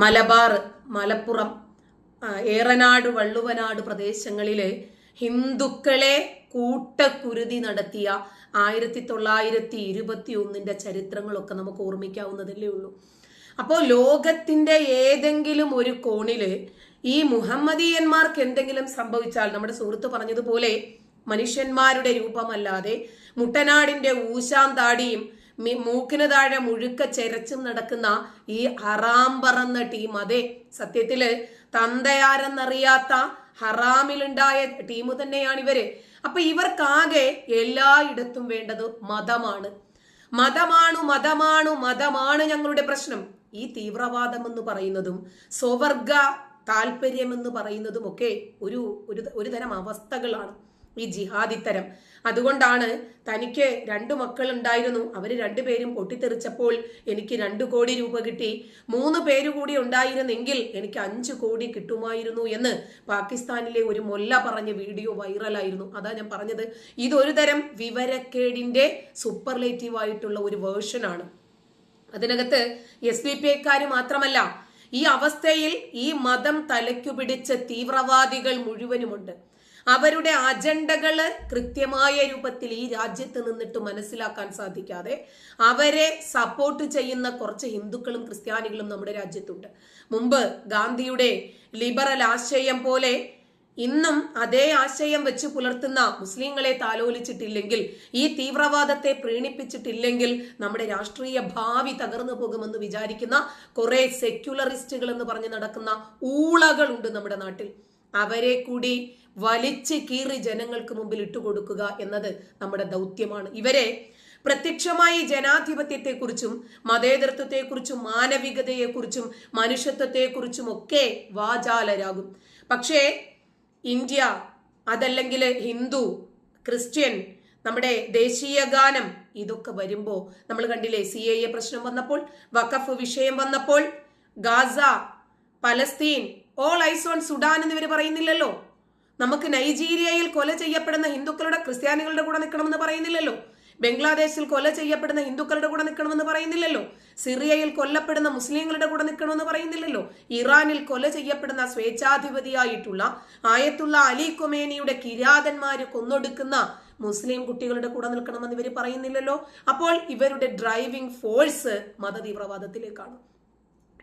മലബാർ മലപ്പുറം ഏറനാട് വള്ളുവനാട് പ്രദേശങ്ങളിലെ ഹിന്ദുക്കളെ കൂട്ടക്കുരുതി നടത്തിയ ആയിരത്തി തൊള്ളായിരത്തി ഇരുപത്തി ഒന്നിന്റെ ചരിത്രങ്ങളൊക്കെ നമുക്ക് ഓർമ്മിക്കാവുന്നതല്ലേ ഉള്ളൂ. അപ്പോൾ ലോകത്തിന്റെ ഏതെങ്കിലും ഒരു കോണിൽ ഈ മുഹമ്മദീയന്മാർക്ക് എന്തെങ്കിലും സംഭവിച്ചാൽ നമ്മുടെ സുഹൃത്ത് പറഞ്ഞതുപോലെ മനുഷ്യന്മാരുടെ രൂപമല്ലാതെ മുട്ടനാടിന്റെ ഊശാൻ താടിയും മി- മൂക്കിന് താഴെ മുഴുക്ക ചെരച്ചും നടക്കുന്ന ഈ ഹറാം പറന്ന ടീം. അതെ സത്യത്തിൽ തന്തയാരെന്നറിയാത്ത ഹറാമിലുണ്ടായ ടീം തന്നെയാണ് ഇവർ അപ്പൊ ഇവർക്കാകെ എല്ലായിടത്തും വേണ്ടത് മതമാണ്. മതമാണു മതമാണു മതമാണ് ഞങ്ങളുടെ പ്രശ്നം. ഈ തീവ്രവാദം എന്ന് പറയുന്നതും സ്വവർഗ താല്പര്യം എന്ന് പറയുന്നതും ഒക്കെ ഒരു ഒരു ഒരു തരം അവസ്ഥകളാണ്. ഈ ജിഹാദിത്തരം. അതുകൊണ്ടാണ് തനിക്ക് രണ്ടു മക്കൾ ഉണ്ടായിരുന്നു അവർ രണ്ടുപേരും പൊട്ടിത്തെറിച്ചപ്പോൾ എനിക്ക് രണ്ടു കോടി രൂപ കിട്ടി. മൂന്ന് പേര് കൂടി ഉണ്ടായിരുന്നെങ്കിൽ എനിക്ക് അഞ്ചു കോടി കിട്ടുമായിരുന്നു എന്ന് പാകിസ്ഥാനിലെ ഒരു മൊല്ല പറഞ്ഞ വീഡിയോ വൈറലായിരുന്നു. അതാ ഞാൻ പറഞ്ഞത്. ഇതൊരു തരം വിവരക്കേടിന്റെ സൂപ്പർലേറ്റീവ് ആയിട്ടുള്ള ഒരു വേർഷനാണ് അതിനകത്ത് എസ് ബി പി ഐക്കാർ മാത്രമല്ല ഈ അവസ്ഥയിൽ ഈ മതം തലയ്ക്കു പിടിച്ച തീവ്രവാദികൾ മുഴുവനുമുണ്ട്. അവരുടെ അജണ്ടകൾ കൃത്യമായ രൂപത്തിൽ ഈ രാജ്യത്ത് നിന്നിട്ട് മനസ്സിലാക്കാൻ സാധിക്കാതെ അവരെ സപ്പോർട്ട് ചെയ്യുന്ന കുറച്ച് ഹിന്ദുക്കളും ക്രിസ്ത്യാനികളും നമ്മുടെ രാജ്യത്തുണ്ട്. മുമ്പ് ഗാന്ധിയുടെ ലിബറൽ ആശയം പോലെ ഇന്നും അതേ ആശയം വെച്ച് പുലർത്തുന്ന മുസ്ലിങ്ങളെ താലോലിച്ചിട്ടില്ലെങ്കിൽ ഈ തീവ്രവാദത്തെ പ്രീണിപ്പിച്ചിട്ടില്ലെങ്കിൽ നമ്മുടെ രാഷ്ട്രീയ ഭാവി തകർന്നു പോകുമെന്ന് വിചാരിക്കുന്ന കുറെ സെക്യുലറിസ്റ്റുകൾ എന്ന് പറഞ്ഞ് നടക്കുന്ന ഊളകളുണ്ട് നമ്മുടെ നാട്ടിൽ. അവരെ കൂടി വലിച്ച് കീറി ജനങ്ങൾക്ക് മുമ്പിൽ ഇട്ടുകൊടുക്കുക എന്നത് നമ്മുടെ ദൗത്യമാണ്. ഇവരെ പ്രത്യക്ഷമായി ജനാധിപത്യത്തെക്കുറിച്ചും മതേതരത്വത്തെക്കുറിച്ചും മാനവികതയെക്കുറിച്ചും മനുഷ്യത്വത്തെക്കുറിച്ചും ഒക്കെ വാചാലരാകും. പക്ഷേ ഇന്ത്യ അതല്ലെങ്കിൽ ഹിന്ദു ക്രിസ്ത്യൻ നമ്മുടെ ദേശീയ ഗാനം ഇതൊക്കെ വരുമ്പോൾ നമ്മൾ കണ്ടില്ലേ സി എ പ്രശ്നം വന്നപ്പോൾ വഖഫ് വിഷയം വന്നപ്പോൾ ഗാസ പലസ്തീൻ ഓൾ ഐസോൺ സുഡാൻ എന്നിവർ പറയുന്നില്ലല്ലോ. നമുക്ക് നൈജീരിയയിൽ കൊല ചെയ്യപ്പെടുന്ന ഹിന്ദുക്കളുടെ ക്രിസ്ത്യാനികളുടെ കൂടെ നിൽക്കണമെന്ന് പറയുന്നില്ലല്ലോ. ബംഗ്ലാദേശിൽ കൊല ചെയ്യപ്പെടുന്ന ഹിന്ദുക്കളുടെ കൂടെ നിൽക്കണമെന്ന് പറയുന്നില്ലല്ലോ. സിറിയയിൽ കൊല്ലപ്പെടുന്ന മുസ്ലിങ്ങളുടെ കൂടെ നിൽക്കണമെന്ന് പറയുന്നില്ലല്ലോ. ഇറാനിൽ കൊല ചെയ്യപ്പെടുന്ന സ്വേച്ഛാധിപതിയായിട്ടുള്ള ആയത്തുള്ള അലി കൊമേനിയുടെ കിരാതന്മാര് കൊന്നൊടുക്കുന്ന മുസ്ലിം കുട്ടികളുടെ കൂടെ നിൽക്കണമെന്ന് ഇവർ പറയുന്നില്ലല്ലോ. അപ്പോൾ ഇവരുടെ ഡ്രൈവിംഗ് ഫോഴ്സ് മത മതതീവ്രവാദത്തിലേക്കാണ്.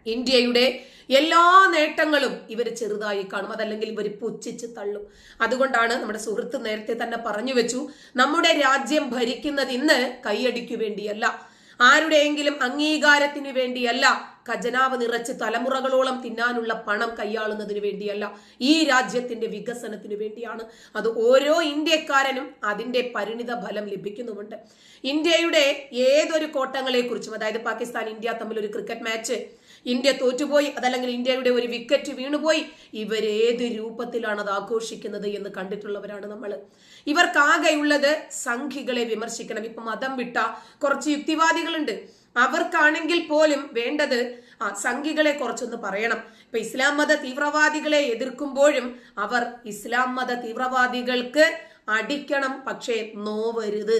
ഇന്ത്യയുടെ എല്ലാ നേട്ടങ്ങളും ഇവർ ചെറുതായി കാണും. അതല്ലെങ്കിൽ ഇവർ പുച്ഛിച്ച് തള്ളും. അതുകൊണ്ടാണ് നമ്മുടെ സുഹൃത്ത് നേരത്തെ തന്നെ പറഞ്ഞു വെച്ചു നമ്മുടെ രാജ്യം ഭരിക്കുന്നത് ഇന്ന് കൈയടിക്കു വേണ്ടിയല്ല. ആരുടെയെങ്കിലും അംഗീകാരത്തിന് വേണ്ടിയല്ല. ഖജനാവ് നിറച്ച് തലമുറകളോളം തിന്നാനുള്ള പണം കൈയാളുന്നതിന് വേണ്ടിയല്ല. ഈ രാജ്യത്തിന്റെ വികസനത്തിന് വേണ്ടിയാണ്. അത് ഓരോ ഇന്ത്യക്കാരനും അതിന്റെ പരിണിത ഫലം ലഭിക്കുന്നുമുണ്ട്. ഇന്ത്യയുടെ ഏതൊരു കോട്ടങ്ങളെക്കുറിച്ചും അതായത് പാകിസ്ഥാൻ ഇന്ത്യ തമ്മിൽ ഒരു ക്രിക്കറ്റ് മാച്ച് ഇന്ത്യ തോറ്റുപോയി അതല്ലെങ്കിൽ ഇന്ത്യയുടെ ഒരു വിക്കറ്റ് വീണുപോയി. ഇവർ ഇവരേത് രൂപത്തിലാണ് അത് ആഘോഷിക്കുന്നത് എന്ന് കണ്ടിട്ടുള്ളവരാണ് നമ്മൾ. ഇവർക്കാകെയുള്ളത് സംഘികളെ വിമർശിക്കണം. ഇപ്പൊ മതം വിട്ട കുറച്ച് യുക്തിവാദികളുണ്ട്. അവർക്കാണെങ്കിൽ പോലും വേണ്ടത് ആ സംഘികളെ കുറച്ചൊന്ന് പറയണം. ഇപ്പൊ ഇസ്ലാം മത തീവ്രവാദികളെ എതിർക്കുമ്പോഴും അവർ ഇസ്ലാം മത തീവ്രവാദികൾക്ക് അടിക്കണം പക്ഷേ നോവരുത്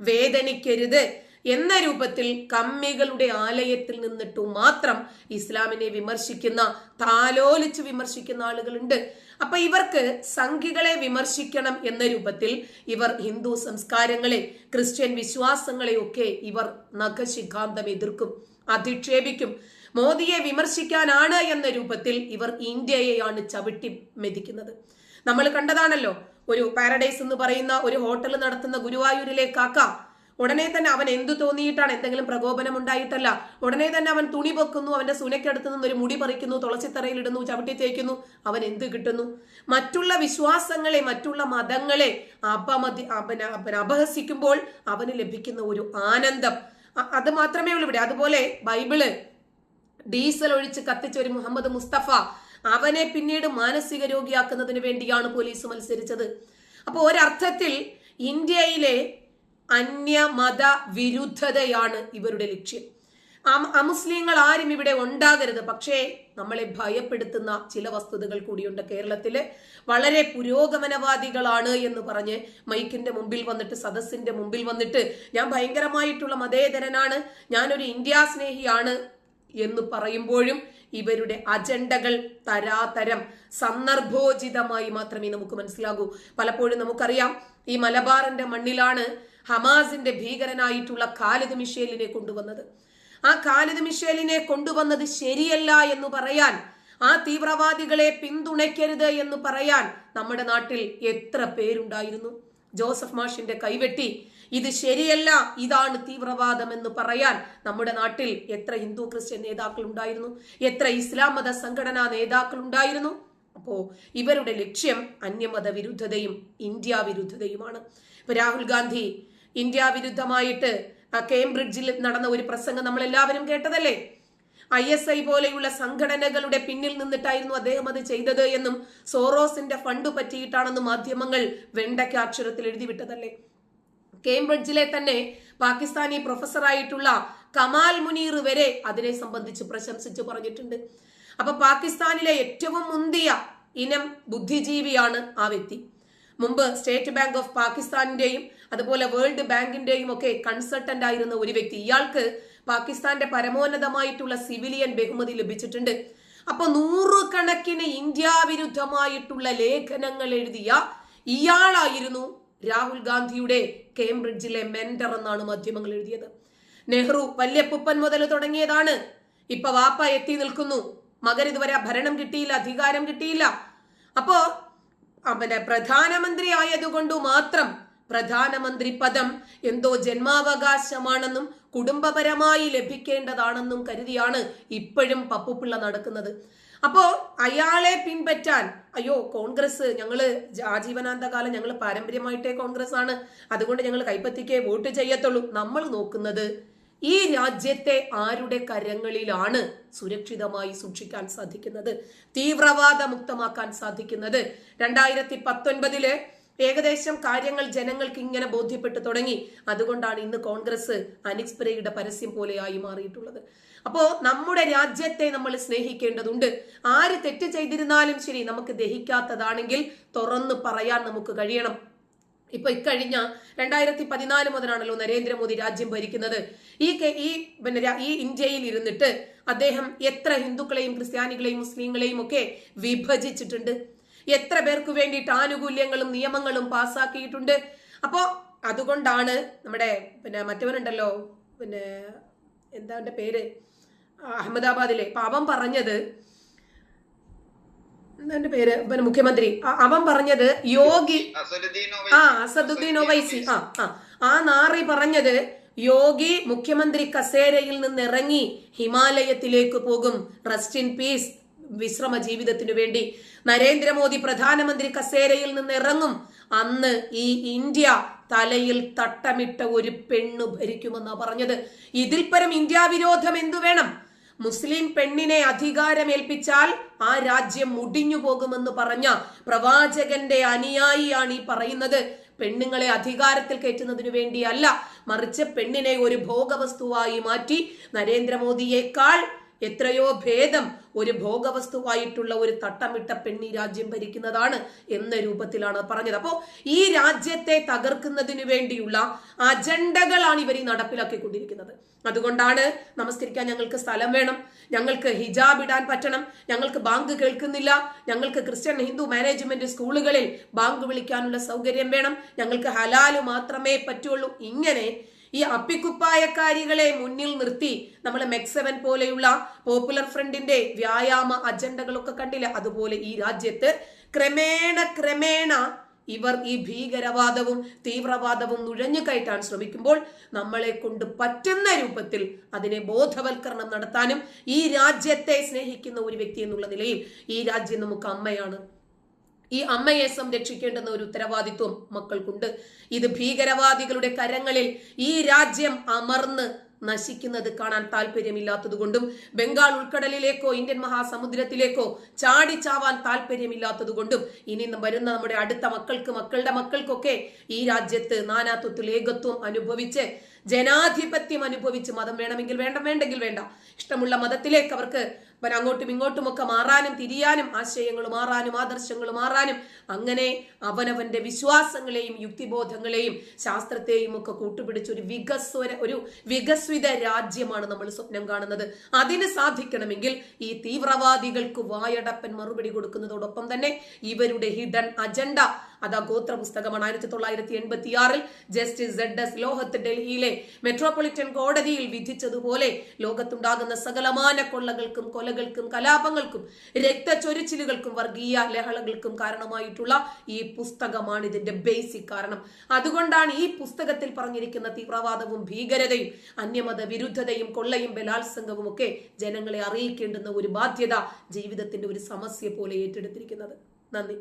വേദനിക്കരുത്. എന്ന രൂപത്തിൽ കമ്മികളുടെ ആലയത്തിൽ നിന്നിട്ടു മാത്രം ഇസ്ലാമിനെ വിമർശിക്കുന്ന താലോലിച്ച് വിമർശിക്കുന്ന ആളുകളുണ്ട്. അപ്പൊ ഇവർക്ക് സംഖികളെ വിമർശിക്കണം എന്ന രൂപത്തിൽ ഇവർ ഹിന്ദു സംസ്കാരങ്ങളെ ക്രിസ്ത്യൻ വിശ്വാസങ്ങളെ ഒക്കെ ഇവർ നഖശിഖാന്തം എതിർക്കും അധിക്ഷേപിക്കും. മോദിയെ വിമർശിക്കാനാണ് എന്ന രൂപത്തിൽ ഇവർ ഇന്ത്യയെയാണ് ചവിട്ടി മെതിക്കുന്നത്. നമ്മൾ കണ്ടതാണല്ലോ ഒരു പാരഡൈസ് എന്ന് പറയുന്ന ഒരു ഹോട്ടൽ നടത്തുന്ന ഗുരുവായൂരിലെ കാക്ക ഉടനെ തന്നെ അവൻ എന്തു തോന്നിയിട്ടാണ് എന്തെങ്കിലും പ്രകോപനം ഉണ്ടായിട്ടല്ല. ഉടനെ തന്നെ അവൻ തുണി പൊക്കുന്നു അവന്റെ സുനയ്ക്കടുത്ത് നിന്ന് ഒരു മുടി പറിക്കുന്നു തുളസിത്തറയിൽ ഇടുന്നു ചവിട്ടി തേക്കുന്നു. അവൻ എന്ത് കിട്ടുന്നു? മറ്റുള്ള വിശ്വാസങ്ങളെ മറ്റുള്ള മതങ്ങളെ അപമതി അപഹസിക്കുമ്പോൾ അവന് ലഭിക്കുന്ന ഒരു ആനന്ദം. അത് മാത്രമേ ഉള്ളൂ ഇവിടെ. അതുപോലെ ബൈബിൾ ഡീസൽ ഒഴിച്ച് കത്തിച്ച ഒരു മുഹമ്മദ് മുസ്തഫ അവനെ പിന്നീട് മാനസിക രോഗിയാക്കുന്നതിന് വേണ്ടിയാണ് പോലീസ് മത്സരിച്ചത്. അപ്പോൾ ഒരർത്ഥത്തിൽ ഇന്ത്യയിലെ അന്യമത വിരുദ്ധതയാണ് ഇവരുടെ ലക്ഷ്യം. അമുസ്ലിങ്ങൾ ആരും ഇവിടെ ഉണ്ടാകരുത്. പക്ഷേ നമ്മളെ ഭയപ്പെടുത്തുന്ന ചില വസ്തുതകൾ കൂടിയുണ്ട് കേരളത്തിൽ. വളരെ പുരോഗമനവാദികളാണ് എന്ന് പറഞ്ഞ് മൈക്കിന്റെ മുമ്പിൽ വന്നിട്ട് സദസ്സിന്റെ മുമ്പിൽ വന്നിട്ട് ഞാൻ ഭയങ്കരമായിട്ടുള്ള മതേതരനാണ്. ഞാനൊരു ഇന്ത്യ സ്നേഹിയാണ് എന്ന് പറയുമ്പോഴും ഇവരുടെ അജണ്ടകൾ തരാതരം സന്ദർഭോചിതമായി മാത്രമേ നമുക്ക് മനസ്സിലാകൂ. പലപ്പോഴും നമുക്കറിയാം ഈ മലബാറിന്റെ മണ്ണിലാണ് ഹമാസിന്റെ ഭീകരനായിട്ടുള്ള ഖാലിദ് മിഷേലിനെ കൊണ്ടുവന്നത്. ആ ഖാലിദ് മിഷേലിനെ കൊണ്ടുവന്നത് ശരിയല്ല എന്ന് പറയാൻ ആ തീവ്രവാദികളെ പിന്തുണയ്ക്കരുത് എന്ന് പറയാൻ നമ്മുടെ നാട്ടിൽ എത്ര പേരുണ്ടായിരുന്നു. ജോസഫ് മാഷിന്റെ കൈവെട്ടി ഇത് ശരിയല്ല ഇതാണ് തീവ്രവാദം എന്ന് പറയാൻ നമ്മുടെ നാട്ടിൽ എത്ര ഹിന്ദു ക്രിസ്ത്യൻ നേതാക്കൾ ഉണ്ടായിരുന്നു? എത്ര ഇസ്ലാം മത സംഘടനാ നേതാക്കൾ ഉണ്ടായിരുന്നു? അപ്പോ ഇവരുടെ ലക്ഷ്യം അന്യമത വിരുദ്ധതയും ഇന്ത്യ വിരുദ്ധതയുമാണ് ഇപ്പൊ രാഹുൽ ഗാന്ധി ഇന്ത്യ വിരുദ്ധമായിട്ട് കേംബ്രിഡ്ജിൽ നടന്ന ഒരു പ്രസംഗം നമ്മൾ എല്ലാവരും കേട്ടതല്ലേ? ഐ എസ് ഐ പോലെയുള്ള സംഘടനകളുടെ പിന്നിൽ നിന്നിട്ടായിരുന്നു അദ്ദേഹം അത് ചെയ്തത് എന്നും സോറോസിന്റെ ഫണ്ട് പറ്റിയിട്ടാണെന്നും മാധ്യമങ്ങൾ വെണ്ടയ്ക്ക് അക്ഷരത്തിൽ എഴുതി വിട്ടതല്ലേ? കേംബ്രിഡ്ജിലെ തന്നെ പാകിസ്ഥാനി പ്രൊഫസറായിട്ടുള്ള കമാൽ മുനീർ വരെ അതിനെ സംബന്ധിച്ച് പ്രശംസിച്ചു പറഞ്ഞിട്ടുണ്ട്. അപ്പൊ പാകിസ്ഥാനിലെ ഏറ്റവും മുന്തിയ ഇനം ബുദ്ധിജീവിയാണ് ആ വ്യക്തി. മുമ്പ് സ്റ്റേറ്റ് ബാങ്ക് ഓഫ് പാകിസ്ഥാനിന്റെയും അതുപോലെ വേൾഡ് ബാങ്കിന്റെയും ഒക്കെ കൺസൾട്ടന്റ് ആയിരുന്ന ഒരു വ്യക്തി. ഇയാൾക്ക് പാകിസ്ഥാന്റെ പരമോന്നതമായിട്ടുള്ള സിവിലിയൻ ബഹുമതി ലഭിച്ചിട്ടുണ്ട്. അപ്പൊ നൂറുകണക്കിന് ഇന്ത്യ വിരുദ്ധമായിട്ടുള്ള ലേഖനങ്ങൾ എഴുതിയ ഇയാളായിരുന്നു രാഹുൽ ഗാന്ധിയുടെ കേംബ്രിഡ്ജിലെ മെന്റർ എന്നാണ് മാധ്യമങ്ങൾ എഴുതിയത്. നെഹ്റു വല്യപ്പുപ്പൻ മുതൽ തുടങ്ങിയതാണ്. ഇപ്പൊ വാപ്പ എത്തി നിൽക്കുന്നു. മകൻ ഇതുവരെ ഭരണം കിട്ടിയില്ല അധികാരം കിട്ടിയില്ല. അപ്പോ അവനെ പ്രധാനമന്ത്രി ആയതുകൊണ്ട് മാത്രം പ്രധാനമന്ത്രി പദം എന്തോ ജന്മാവകാശമാണെന്നും കുടുംബപരമായി ലഭിക്കേണ്ടതാണെന്നും കരുതിയാണ് ഇപ്പോഴും പപ്പുപിള്ള നടക്കുന്നത്. അപ്പോ അയാളെ പിൻപറ്റാൻ അയ്യോ കോൺഗ്രസ് ഞങ്ങൾ ആജീവനാന്തകാലം ഞങ്ങൾ പാരമ്പര്യമായിട്ടേ കോൺഗ്രസ് ആണ് അതുകൊണ്ട് ഞങ്ങൾ കൈപ്പത്തിക്കേ വോട്ട് ചെയ്യത്തുള്ളൂ. നമ്മൾ നോക്കുന്നത് ഈ രാജ്യത്തെ ആരുടെ കരങ്ങളിലാണ് സുരക്ഷിതമായി സൂക്ഷിക്കാൻ സാധിക്കുന്നത്? തീവ്രവാദ മുക്തമാക്കാൻ സാധിക്കുന്നത്. രണ്ടായിരത്തി പത്തൊൻപതിൽ ഏകദേശം കാര്യങ്ങൾ ജനങ്ങൾക്ക് ഇങ്ങനെ ബോധ്യപ്പെട്ടു തുടങ്ങി. അതുകൊണ്ടാണ് ഇന്ന് കോൺഗ്രസ് അനിക്സ്പ്രേയുടെ പരസ്യം പോലെയായി മാറിയിട്ടുള്ളത്. അപ്പോ നമ്മുടെ രാജ്യത്തെ നമ്മൾ സ്നേഹിക്കേണ്ടതുണ്ട്. ആര് തെറ്റ് ചെയ്തിരുന്നാലും ശരി നമുക്ക് ദഹിക്കാത്തതാണെങ്കിൽ തുറന്നു പറയാൻ നമുക്ക് കഴിയണം. ഇപ്പൊ ഇക്കഴിഞ്ഞ രണ്ടായിരത്തി പതിനാല് മുതലാണല്ലോ നരേന്ദ്രമോദി രാജ്യം ഭരിക്കുന്നത്. ഈ ഈ പിന്നെ ഈ ഇന്ത്യയിൽ ഇരുന്നിട്ട് അദ്ദേഹം എത്ര ഹിന്ദുക്കളെയും ക്രിസ്ത്യാനികളെയും മുസ്ലിങ്ങളെയും ഒക്കെ വിഭജിച്ചിട്ടുണ്ട്. എത്ര പേർക്ക് വേണ്ടിയിട്ട് ആനുകൂല്യങ്ങളും നിയമങ്ങളും പാസ്സാക്കിയിട്ടുണ്ട്. അപ്പോ അതുകൊണ്ടാണ് നമ്മുടെ പിന്നെ മറ്റവനുണ്ടല്ലോ പിന്നെ എന്താ പേര്? അഹമ്മദാബാദിലെ പാപം പറഞ്ഞത് അവന്റെ പേര് പിന്നെ മുഖ്യമന്ത്രി. അവൻ പറഞ്ഞത് യോഗി ആ അസദുദ്ദീൻ ഒവൈസി. ആ ആ. ആ നാറി പറഞ്ഞത് യോഗി മുഖ്യമന്ത്രി കസേരയിൽ നിന്ന് ഇറങ്ങി ഹിമാലയത്തിലേക്ക് പോകും. റെസ്റ്റ് ഇൻ പീസ് വിശ്രമ ജീവിതത്തിനു വേണ്ടി. നരേന്ദ്രമോദി പ്രധാനമന്ത്രി കസേരയിൽ നിന്ന് ഇറങ്ങും അന്ന് ഈ ഇന്ത്യ തലയിൽ തട്ടമിട്ട ഒരു പെണ്ണു ഭരിക്കുമെന്നാ പറഞ്ഞത്. ഇതിൽ പരം ഇന്ത്യ വിരോധം എന്തു വേണം? മുസ്ലിം പെണ്ണിനെ അധികാരമേൽപ്പിച്ചാൽ ആ രാജ്യം മുടിഞ്ഞു പോകുമെന്ന് പറഞ്ഞ പ്രവാചകന്റെ അനുയായിയാണ് ഈ പറയുന്നത്. പെണ്ണുങ്ങളെ അധികാരത്തിൽ കയറ്റുന്നതിനു വേണ്ടിയല്ല മറിച്ച് പെണ്ണിനെ ഒരു ഭോഗവസ്തുവായി മാറ്റി നരേന്ദ്രമോദിയേക്കാൾ എത്രയോ ഭേദം ഒരു ഭോഗവസ്തുവായിട്ടുള്ള ഒരു തട്ടമിട്ട പെണ്ണി രാജ്യം ഭരിക്കുന്നതാണ് എന്ന രൂപത്തിലാണ് പറഞ്ഞത്. അപ്പോ ഈ രാജ്യത്തെ തകർക്കുന്നതിനു വേണ്ടിയുള്ള അജണ്ടകളാണ് ഇവർ ഈ നടപ്പിലാക്കിക്കൊണ്ടിരിക്കുന്നത്. അതുകൊണ്ടാണ് നമസ്കരിക്കാൻ ഞങ്ങൾക്ക് സ്ഥലം വേണം ഞങ്ങൾക്ക് ഹിജാബ് ഇടാൻ പറ്റണം ഞങ്ങൾക്ക് ബാങ്ക് കേൾക്കുന്നില്ല ഞങ്ങൾക്ക് ക്രിസ്ത്യൻ ഹിന്ദു മാനേജ്മെന്റ് സ്കൂളുകളിൽ ബാങ്ക് വിളിക്കാനുള്ള സൗകര്യം വേണം ഞങ്ങൾക്ക് ഹലാൽ മാത്രമേ പറ്റുള്ളൂ. ഇങ്ങനെ ഈ അപ്പിക്കുപ്പായക്കാരികളെ മുന്നിൽ നിർത്തി നമ്മൾ മെക്സവൻ പോലെയുള്ള പോപ്പുലർ ഫ്രണ്ടിന്റെ വ്യായാമ അജണ്ടകളൊക്കെ കണ്ടില്ല? അതുപോലെ ഈ രാജ്യത്ത് ക്രമേണ ക്രമേണ ഇവർ ഈ ഭീകരവാദവും തീവ്രവാദവും നുഴഞ്ഞു കയറ്റാൻ ശ്രമിക്കുമ്പോൾ നമ്മളെ കൊണ്ട് പറ്റുന്ന രൂപത്തിൽ അതിനെ ബോധവൽക്കരണം നടത്താനും ഈ രാജ്യത്തെ സ്നേഹിക്കുന്ന ഒരു വ്യക്തി എന്നുള്ള നിലയിൽ ഈ രാജ്യം നമുക്ക് അമ്മയാണ്. ഈ അമ്മയെ സംരക്ഷിക്കേണ്ടുന്ന ഒരു ഉത്തരവാദിത്വം മക്കൾക്കുണ്ട്. ഇത് ഭീകരവാദികളുടെ കരങ്ങളിൽ ഈ രാജ്യം അമർന്ന് നശിക്കുന്നത് കാണാൻ താല്പര്യമില്ലാത്തതുകൊണ്ടും ബംഗാൾ ഉൾക്കടലിലേക്കോ ഇന്ത്യൻ മഹാസമുദ്രത്തിലേക്കോ ചാടിച്ചാവാൻ താല്പര്യമില്ലാത്തതുകൊണ്ടും ഇനി വരുന്ന നമ്മുടെ അടുത്ത മക്കൾക്ക് മക്കളുടെ മക്കൾക്കൊക്കെ ഈ രാജ്യത്ത് നാനാത്വത്തിൽ ഏകത്വം അനുഭവിച്ച് ജനാധിപത്യം അനുഭവിച്ച് മതം വേണമെങ്കിൽ വേണ്ട വേണ്ടെങ്കിൽ വേണ്ട. ഇഷ്ടമുള്ള മതത്തിലേക്ക് അവർക്ക് അവൻ അങ്ങോട്ടും ഇങ്ങോട്ടുമൊക്കെ മാറാനും തിരിയാനും ആശയങ്ങൾ മാറാനും ആദർശങ്ങൾ മാറാനും അങ്ങനെ അവനവന്റെ വിശ്വാസങ്ങളെയും യുക്തിബോധങ്ങളെയും ശാസ്ത്രത്തെയും ഒക്കെ കൂട്ടുപിടിച്ച് ഒരു വികസ്വര ഒരു വികസ്വിത രാജ്യമാണ് നമ്മൾ സ്വപ്നം കാണുന്നത്. അതിന് സാധിക്കണമെങ്കിൽ ഈ തീവ്രവാദികൾക്ക് വായടപ്പൻ മറുപടി കൊടുക്കുന്നതോടൊപ്പം തന്നെ ഇവരുടെ ഹിഡൻ അജണ്ട അത് ഗോത്ര പുസ്തകമാണ്. ആയിരത്തി തൊള്ളായിരത്തി എൺപത്തി ആറിൽ ജസ്റ്റിസ് സെഡ് എസ് ലോഹത്ത് ഡൽഹിയിലെ മെട്രോപൊളിറ്റൻ കോടതിയിൽ വിധിച്ചതുപോലെ ലോകത്തുണ്ടാകുന്ന സകലമാന കൊള്ളകൾക്കും കൊലകൾക്കും കലാപങ്ങൾക്കും രക്തചൊരിച്ചിലുകൾക്കും വർഗീയ ലഹളകൾക്കും കാരണമായിട്ടുള്ള ഈ പുസ്തകമാണ് ഇതിന്റെ ബേസിക് കാരണം. അതുകൊണ്ടാണ് ഈ പുസ്തകത്തിൽ പറഞ്ഞിരിക്കുന്ന തീവ്രവാദവും ഭീകരതയും അന്യമത വിരുദ്ധതയും കൊള്ളയും ബലാത്സംഗവും ഒക്കെ ജനങ്ങളെ അറിയിക്കേണ്ടുന്ന ഒരു ബാധ്യത ജീവിതത്തിന്റെ ഒരു സമസ്യ പോലെ ഏറ്റെടുത്തിരിക്കുന്നത്. നന്ദി.